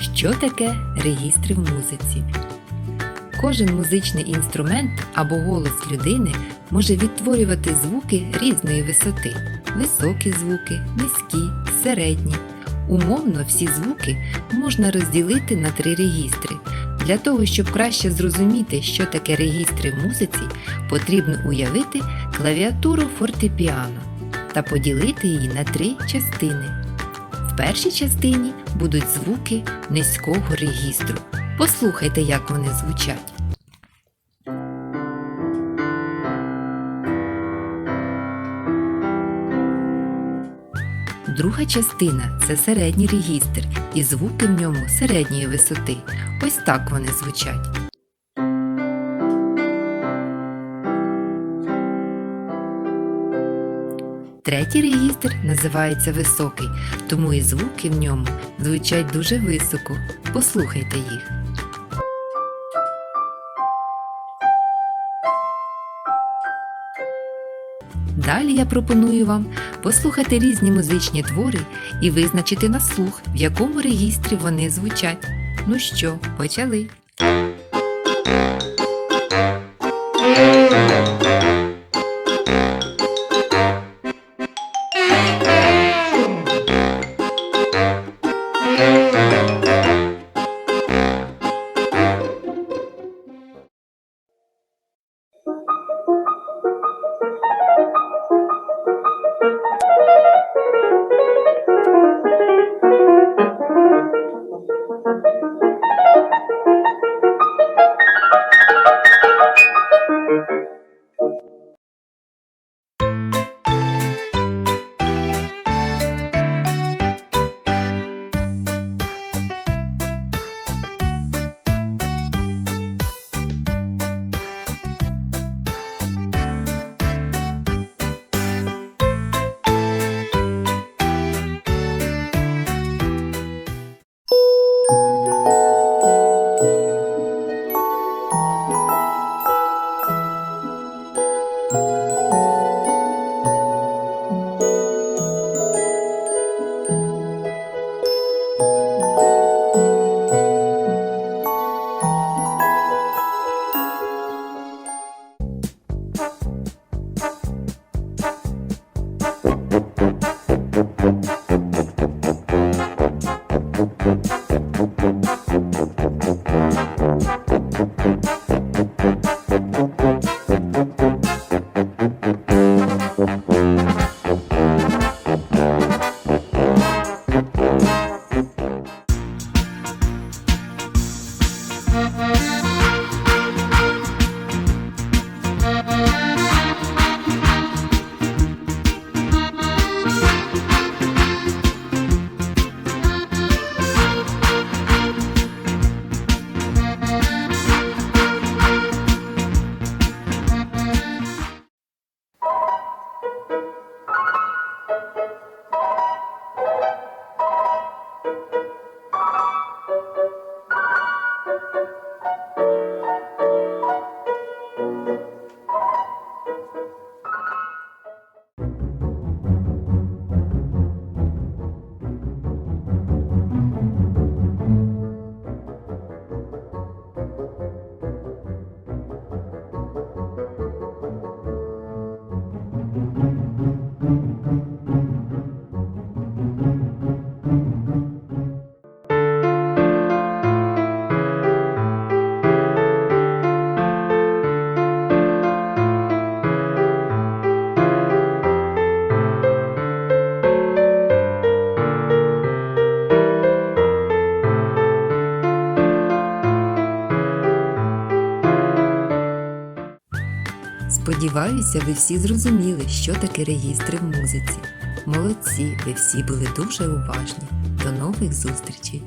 Що таке регістри в музиці? Кожен музичний інструмент або голос людини може відтворювати звуки різної висоти: високі звуки, низькі, середні. Умовно всі звуки можна розділити на три регістри. Для того, щоб краще зрозуміти, що таке регістри в музиці, потрібно уявити клавіатуру фортепіано та поділити її на три частини. Першій частині будуть звуки низького регістру. Послухайте, як вони звучать. Друга частина це середній регістр, і звуки в ньому середньої висоти. Ось так вони звучать. Третій регістр називається високий, тому і звуки в ньому звучать дуже високо. Послухайте їх. Далі я пропоную вам послухати різні музичні твори і визначити на слух, в якому регістрі вони звучать. Ну що, почали? Сподіваюся, ви всі зрозуміли, що таке реєстри в музиці. Молодці, ви всі були дуже уважні. До нових зустрічей!